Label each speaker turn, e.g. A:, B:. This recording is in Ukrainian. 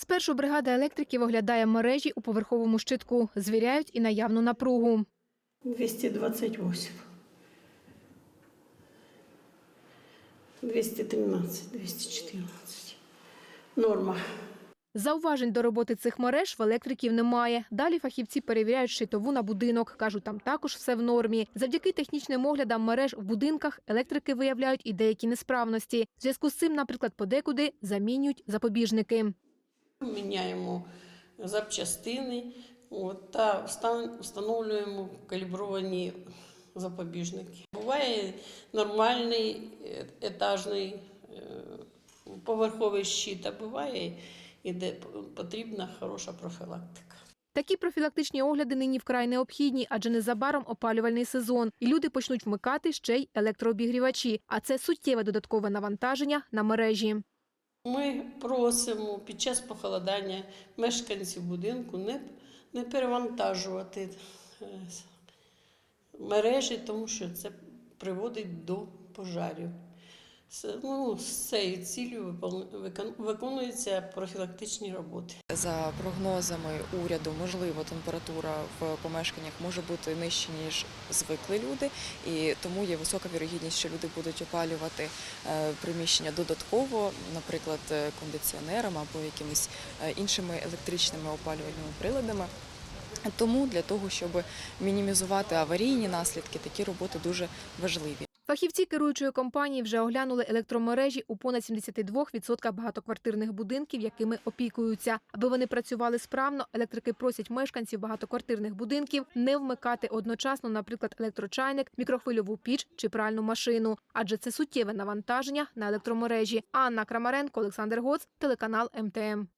A: Спершу бригада електриків оглядає мережі у поверховому щитку, звіряють і наявну напругу.
B: 228. 213, 214. Норма.
A: Зауважень до роботи цих мереж в електриків немає. Далі фахівці перевіряють щитову на будинок. Кажуть, там також все в нормі. Завдяки технічним оглядам мереж в будинках електрики виявляють і деякі несправності. В зв'язку з цим, наприклад, подекуди замінюють запобіжники.
B: Міняємо запчастини от, та встановлюємо калібровані запобіжники. Буває нормальний етажний е, поверховий щит, а буває і де потрібна хороша профілактика.
A: Такі профілактичні огляди нині вкрай необхідні, адже незабаром опалювальний сезон, і люди почнуть вмикати ще й електрообігрівачі. А це суттєве додаткове навантаження на мережі.
B: Ми просимо під час похолодання мешканців будинку не, не перевантажувати е, мережі, тому що це приводить до пожарів. Ну, з цією цілею викон- викон- виконуються профілактичні роботи.
C: За прогнозами уряду, можливо, температура в помешканнях може бути нижче, ніж звикли люди, і тому є висока вірогідність, що люди будуть опалювати е, приміщення додатково, наприклад, е, кондиціонером або якимись е, іншими електричними опалювальними приладами. Тому для того, щоб мінімізувати аварійні наслідки, такі роботи дуже важливі.
A: Фахівці керуючої компанії вже оглянули електромережі у понад 72% багатоквартирних будинків, якими опікуються. Аби вони працювали справно, електрики просять мешканців багатоквартирних будинків не вмикати одночасно, наприклад, електрочайник, мікрохвильову піч чи пральну машину, адже це суттєве навантаження на електромережі. Анна Крамаренко, Олександр Гоц, телеканал МТМ.